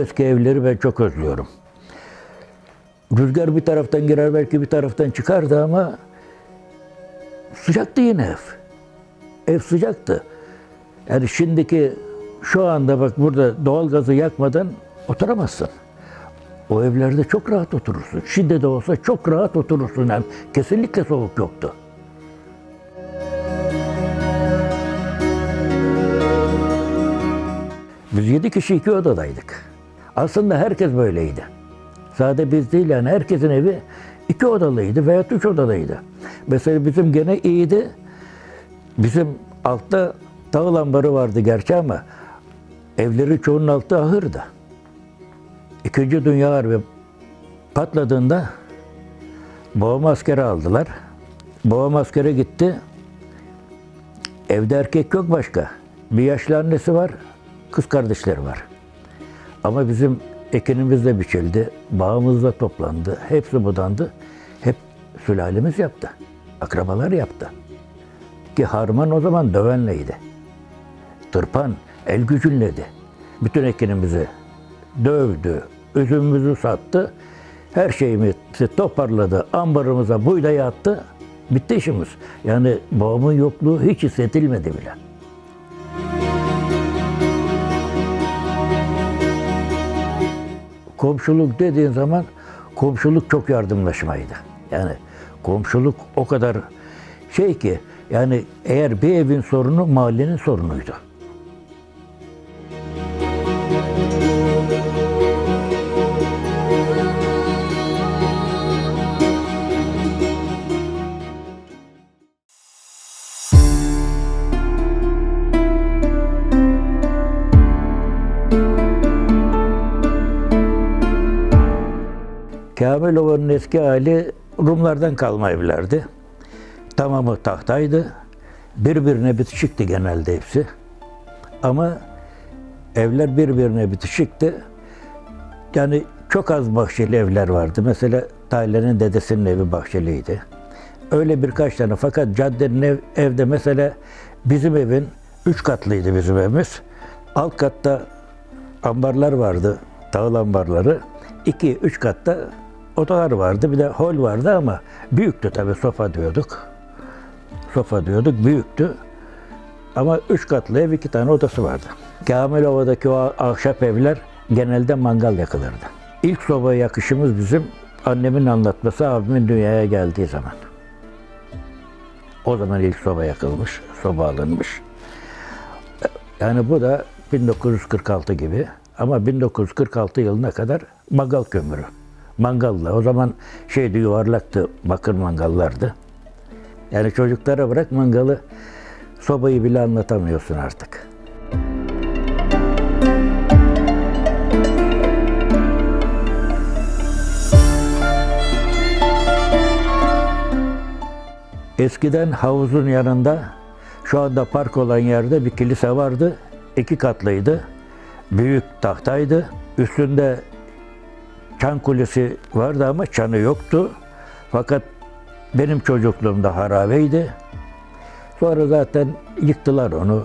Eski evleri ben çok özlüyorum. Rüzgar bir taraftan girer belki bir taraftan çıkardı ama sıcaktı yine ev. Ev sıcaktı. Yani şimdiki şu anda bak burada doğal gazı yakmadan oturamazsın. O evlerde çok rahat oturursun. Şimdi de olsa çok rahat oturursun. Yani kesinlikle soğuk yoktu. Biz yedi kişi iki odadaydık. Aslında herkes böyleydi. Sadece biz değil yani herkesin evi iki odalıydı veya üç odalıydı. Mesela bizim gene iyiydi. Bizim altta tağ lambarı vardı gerçi ama evleri çoğunun altı ahırdı. İkinci Dünya Harbi patladığında babam askere aldılar. Babam askere gitti. Evde erkek yok başka. Bir yaşlı annesi var, kız kardeşleri var. Ama bizim ekinimiz de biçildi, bağımız da toplandı, hepsi budandı. Hep sülalemiz yaptı, akrabalar yaptı. Ki harman o zaman dövenleydi. Tırpan el gücünledi. Bütün ekinimizi dövdü, üzümümüzü sattı. Her şeyimizi toparladı, ambarımıza buğdayı attı. Bitti işimiz. Yani babamın yokluğu hiç hissedilmedi bile. Komşuluk dediğin zaman komşuluk çok yardımlaşmaydı. Yani komşuluk o kadar şey ki yani eğer bir evin sorunu mahallenin sorunuydu. Kamilova'nın eski hali Rumlardan kalma evlerdi. Tamamı tahtaydı. Birbirine bitişikti genelde hepsi. Ama evler birbirine bitişikti. Yani çok az bahçeli evler vardı. Mesela Taylan'ın dedesinin evi bahçeliydi. Öyle birkaç tane fakat caddenin ev, evde mesela bizim evin üç katlıydı bizim evimiz. Alt katta ambarlar vardı, tahıl ambarları. İki, üç katta odalar vardı. Bir de hol vardı ama büyüktü tabii sofa diyorduk. Sofa diyorduk, büyüktü. Ama üç katlı ev iki tane odası vardı. Kamilova'daki o ahşap evler genelde mangal yakılırdı. İlk soba yakışımız bizim annemin anlatması abimin dünyaya geldiği zaman. O zaman ilk soba yakılmış, soba alınmış. Yani bu da 1946 gibi ama 1946 yılına kadar mangal kömürü. Mangalla. O zaman şeydi yuvarlaktı, bakır mangallardı. Yani çocuklara bırak mangalı, sobayı bile anlatamıyorsun artık. Eskiden havuzun yanında, şu anda park olan yerde bir kilise vardı. İki katlıydı. Büyük tahtaydı. Üstünde çan kulesi vardı ama çanı yoktu. Fakat benim çocukluğumda harabeydi. Sonra zaten yıktılar onu.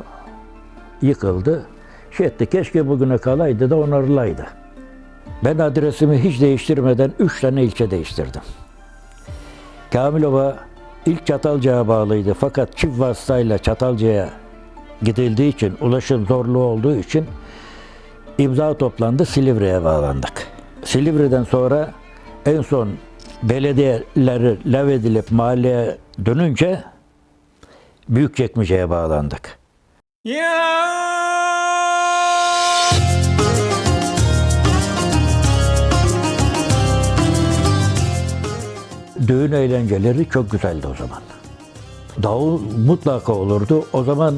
Yıkıldı. Şey etti, keşke bugüne kalaydı da onarılaydı. Ben adresimi hiç değiştirmeden üç tane ilçe değiştirdim. Kamilova ilk Çatalca'ya bağlıydı fakat çift vasıtayla Çatalca'ya gidildiği için, ulaşım zorluğu olduğu için imza toplandı, Silivri'ye bağlandık. Silivri'den sonra en son belediyeleri levredilip mahalleye dönünce Büyükçekmece'ye bağlandık. Ya Düğün eğlenceleri çok güzeldi o zaman. Davul mutlaka olurdu. O zaman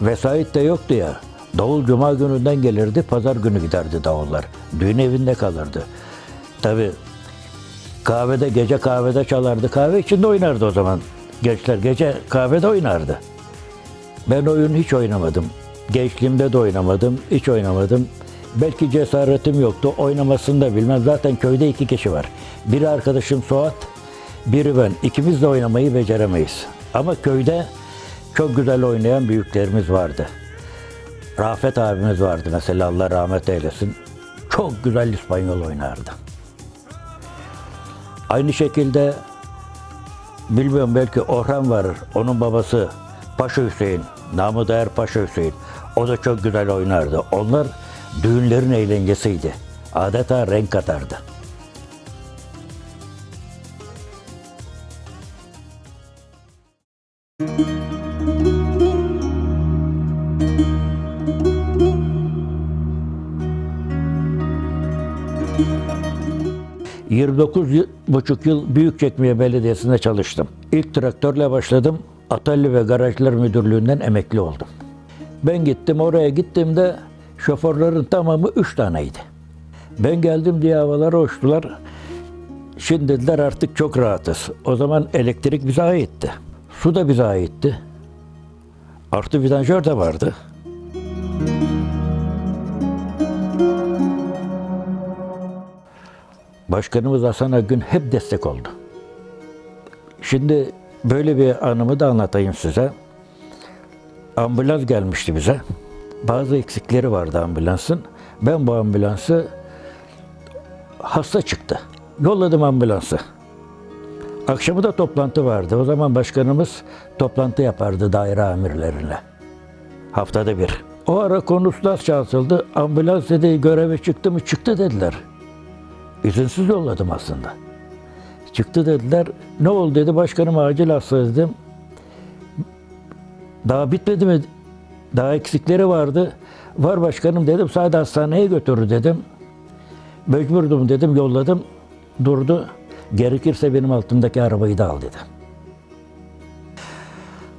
vesait de yoktu ya. Davul cuma gününden gelirdi, pazar günü giderdi davullar. Düğün evinde kalırdı. Tabi kahvede, gece kahvede çalardı. Kahve içinde oynardı o zaman. Gençler gece kahvede oynardı. Ben oyun hiç oynamadım. Gençliğimde de oynamadım, hiç oynamadım. Belki cesaretim yoktu, oynamasını da bilmem. Zaten köyde iki kişi var. Biri arkadaşım Suat, biri ben. İkimiz de oynamayı beceremeyiz. Ama köyde çok güzel oynayan büyüklerimiz vardı. Rafet abimiz vardı mesela Allah rahmet eylesin. Çok güzel İspanyol oynardı. Aynı şekilde bilmiyorum belki Orhan var. Onun babası Paşa Hüseyin. Namı değer Paşa Hüseyin. O da çok güzel oynardı. Onlar düğünlerin eğlencesiydi. Adeta renk katardı. Müzik 29,5 yıl Büyükçekmece Belediyesi'nde çalıştım. İlk traktörle başladım. Atalli ve Garajlar Müdürlüğü'nden emekli oldum. Ben gittim oraya gittiğimde şoförlerin tamamı 3 taneydi. Ben geldim diye havalara uçtular. Şimdi dediler artık çok rahatız. O zaman elektrik bize aitti. Su da bize aitti. Artı vidanjör de vardı. Başkanımız Hasan Akgün hep destek oldu. Şimdi böyle bir anımı da anlatayım size. Ambulans gelmişti bize. Bazı eksikleri vardı ambulansın. Ben bu ambulansı hasta çıktı. Yolladım ambulansı. Akşamı da toplantı vardı. O zaman başkanımız toplantı yapardı daire amirleriyle. Haftada bir. O ara konuşlar çalsıldı. Ambulans dedi göreve çıktı mı? Çıktı dediler. İzinsiz yolladım aslında. Çıktı dediler. Ne oldu dedi. Başkanım acil hasta dedim. Daha bitmedi mi? Daha eksikleri vardı. Var başkanım dedim. Sadece hastaneye götürür dedim. Mecburdum dedim. Yolladım. Durdu. Gerekirse benim altımdaki arabayı da al dedi.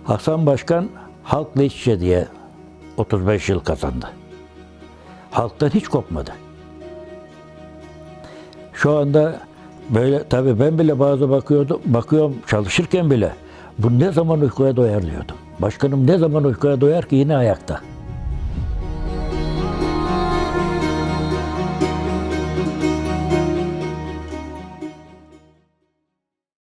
Hasan Başkan halkla iç diye 35 yıl kazandı. Halktan hiç kopmadı. Şu anda böyle tabii ben bile bazı bakıyordum, bakıyorum çalışırken bile bu ne zaman uykuya doyar diyordum. Başkanım ne zaman uykuya doyar ki yine ayakta.